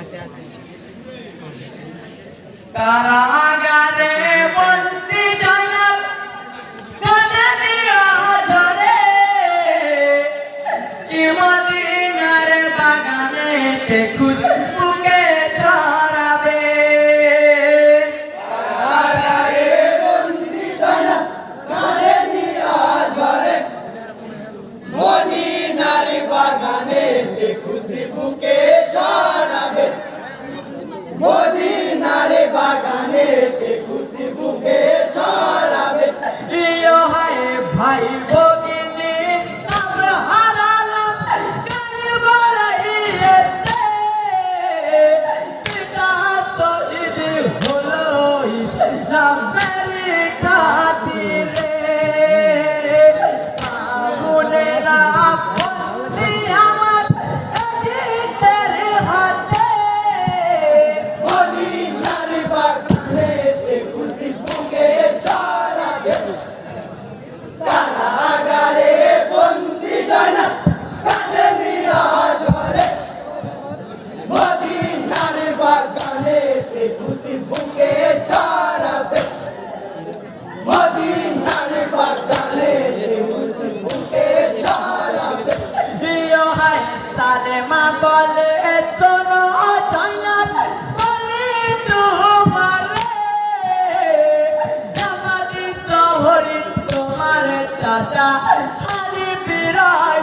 আচ্ছা আচ্ছা কারাগারে বন্দি জনক জনরিয়া ঝরে ইমদিনার বাগানে খুঁজে সালেমা বলে তোমার। তোমার চাচা হালি বিরায়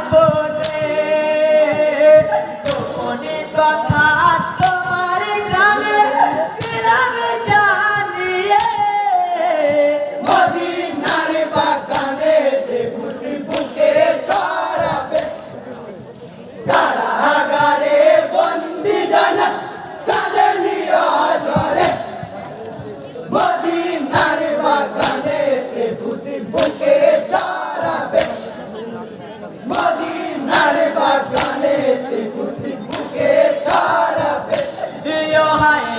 সবাই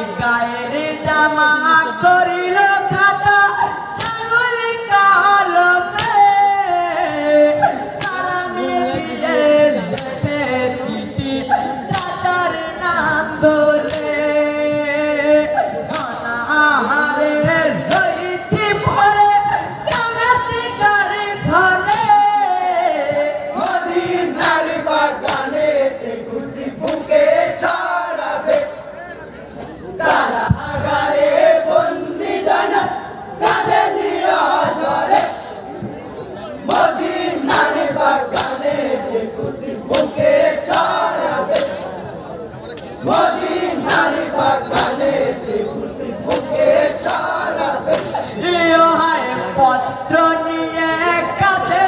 অস্ত্র নিয়ে কাছে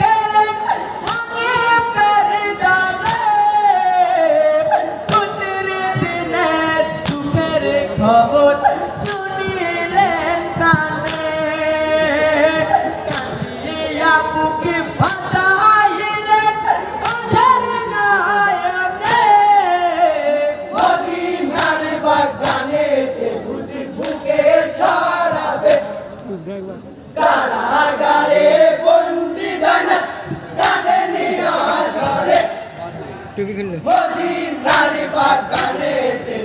গেলেন হানিফের দলে খুশির দিনে দুপের খবর শুনিলেন কানে। কাঁদিয়া বুকে ফাটাইলেন অঝর নয়নে। মদিনার বুকে ছড়াবে। টুপি খুললো মদিনার বাগানেতে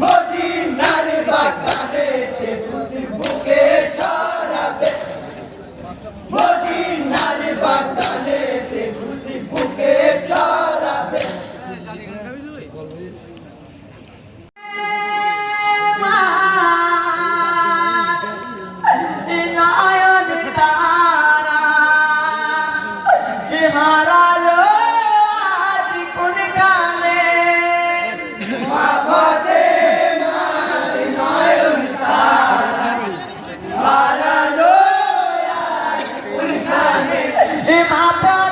মদিনার বাগানে বুকে ছড়াবে। মদিনার বাগানে বুকে ছড়াবে। নয়ন তারা হারা in my body.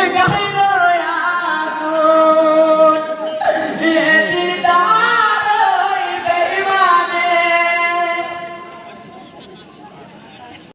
Hey,